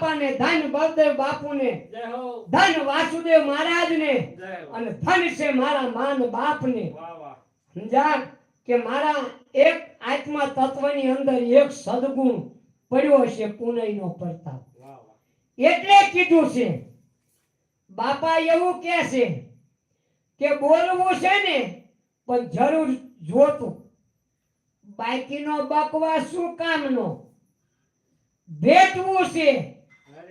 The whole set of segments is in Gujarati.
બાપાને ધન બળદેવ બાપુને. ધન વાસુદેવ મહારાજને. અને ધન છે મારા માન બાપને. વાહ કે મારા એક આત્મા તત્વની અંદર એક સદગુણ પડ્યો છે પુનઃનો પ્રતાપ. એટલે કીધું છે બાપા એવું કે છે કે બોલવું છે ને પણ જરૂર જોતું. બાકીનો બકવાસ શું કામનો? ભેટવું છે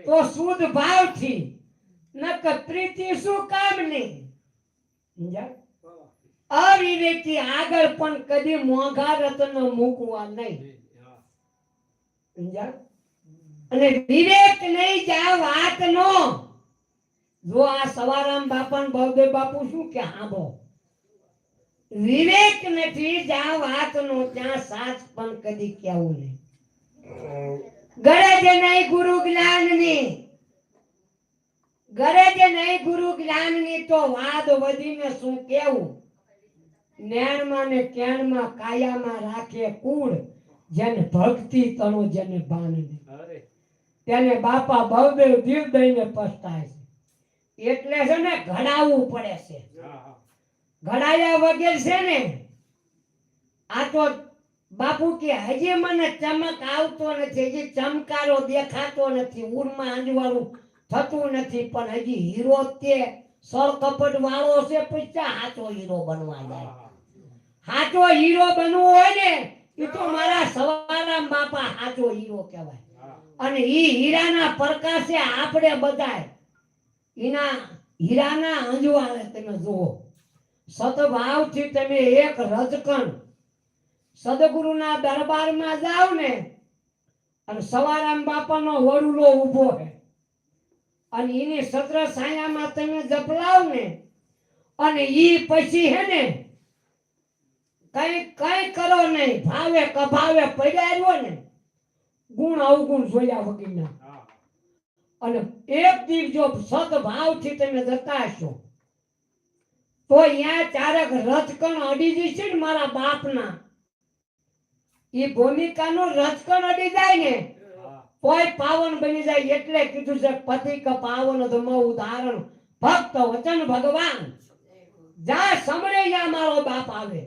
તો શુદ્ધ ભાવથી, નકર પ્રીતિ શું? વાહ વાહ. અવિવેકી આગળ પણ કદી મોંઘા રત્ન મૂકવા નહીં? અને વિવેક નહીં જા વાત નો જો આ સવારામ બાપા ને બળદેવ બાપુ શું કે, હાંભો વિવેક નથી જા વાત નો ત્યાં સાચ પણ કદી કેવું નહીં ગરજ નહીં ગુરુ જ્ઞાનની. ગરજ નહીં ગુરુ જ્ઞાનની તો વાદ વધીને શું કેવું? નેણમાં ને જ્ઞાનમાં કાયામાં રાખે કુળ જેને ભક્તિ તણો જેને ભાન નહીં. તેને બાપા બળદેવ દીવ દઈને પસ્તાય છે. એટલે છે ને ઘડાવવું પડે છે. ઘડાયા વગર છે ને આ તો બાપુ કે, હજી મને ચમક આવતો નથી, હજી ચમકારો દેખાતો નથી ઉરમાં આંજવાળું થતું નથી, પણ હજી હીરો તે સર કપટ વાળો છે પૈસા હાચો હીરો બનવા જાય. હાચો હીરો બનવો હોય ને એ તો મારા સવારામ બાપા હાચો હીરો કહેવાય. અને ઈ હીરાના પ્રકાશે આપણે બધાય. એના હીરાના અંજવાળે તમે જુઓ. સતભાવથી તમે એક રજકણ સદગુરુના દરબારમાં જાવ ને અને સવારામ બાપાનો વડુલો ઊભો હે અને એની સત્ર સાયામાં તમે જપલાવ ને અને ઈ પછી હે ને કઈ કઈ કરો નહીં ભાવે કભાવે પડ્યા ને ગુણ અવગુણ જોયા વગરના. અને એક દીક જો સદભાવથી તમે જતા હશો તો અહીંયા ચારક રથકણ અડી જશે ને મારા બાપના. એ ભૂમિકાનો રથકણ અડી જાય ને કોઈ પાવન બની જાય એટલે કીધું છે પતિ ક પાવન ધમ ઉદાહરણ ભક્ત વચન ભગવાન. જા સમરે યા મારો બાપ આવે.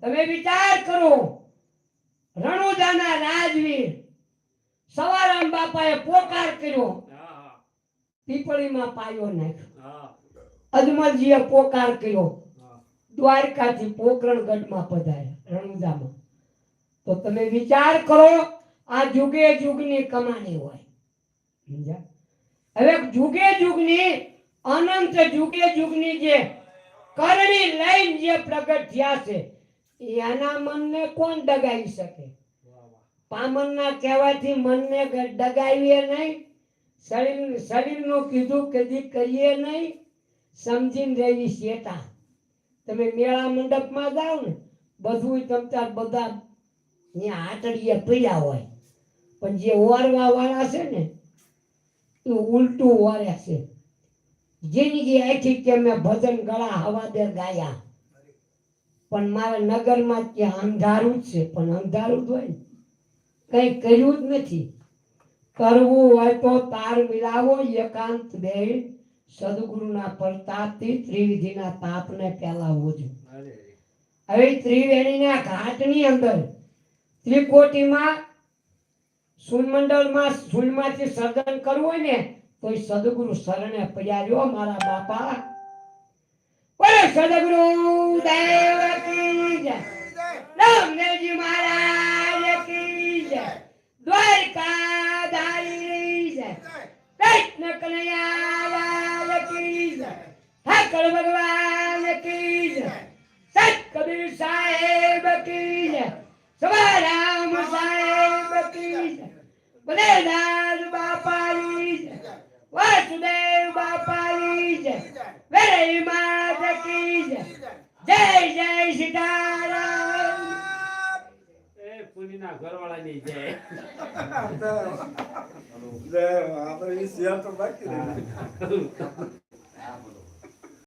તમે વિચાર કરો. રણુજાના રાજવીર સવારામ બાપાએ પોકાર કર્યો. પીપળીમાં પાયો નાખ્યો. અજમલજીએ પોકાર કર્યો. દ્વારકાથી પોકરણગઢમાં પધાર્યા રણુજામાં. તો તમે વિચાર કરો, આ જુગે જુગની કમાણી હોય? હવે જુગે જુગની, અનંત જુગે જુગની જે કરણી લઈને જે પ્રગટ થયા છે, એના મનને કોણ દગાવી શકે? પામનના કહેવાથી મનને ડગાવીએ નહીં. શરીર, શરીરનું કીધું કદી કરીએ નહીં. સમજીને રહેવી શેતા તમે મેળા મંડપમાં જાઓ ને બધું તમતા બધા અહીંયા આટડીએ પડ્યા હોય. પણ જે ઓરવા વાળા છે ને એ ઉલટું ઓરે છે. જિંદગી આખી કે મેં ભજન ગળા હવા દે ગાયા. પણ મારા નગરમાં ત્યાં અંધારું જ છે પણ અંધારું જ હોય કઈ કર્યું જ નથી. કરવું હોય તો તાર મિલાવો એકાંત બે સદગુરુના પ્રતાપથી ત્રિવિધિના તાપને પહેલાવવું જોઈએ. હવે ત્રિવેણીના ઘાટની અંદર ત્રિકોટીમાં સુનમંડળમાં સુનમાંથી સર્જન કરવું હોય ને, તો એ સદગુરુ શરણે પડ્યા રહ્યો મારા બાપા. બોલો સદગુરુ દેવ જય. રામદેવજી મહારાજ કી જય. દ્વારકાધારી જય. કૃષ્ણ કનૈયાલાલ કી જય. ઠાકર ભગવાન કી જય. સત કબીર સાહેબ કી સવારામ સાહેબ કી જય બલેદાસ બાપાની જય. વાસુદેવ બાપાની જય. વેરી માત કી જય. જય જય સીતારામ. એ પુનીના ઘરવાળાની જય. આપણે એ શેર તો બાકી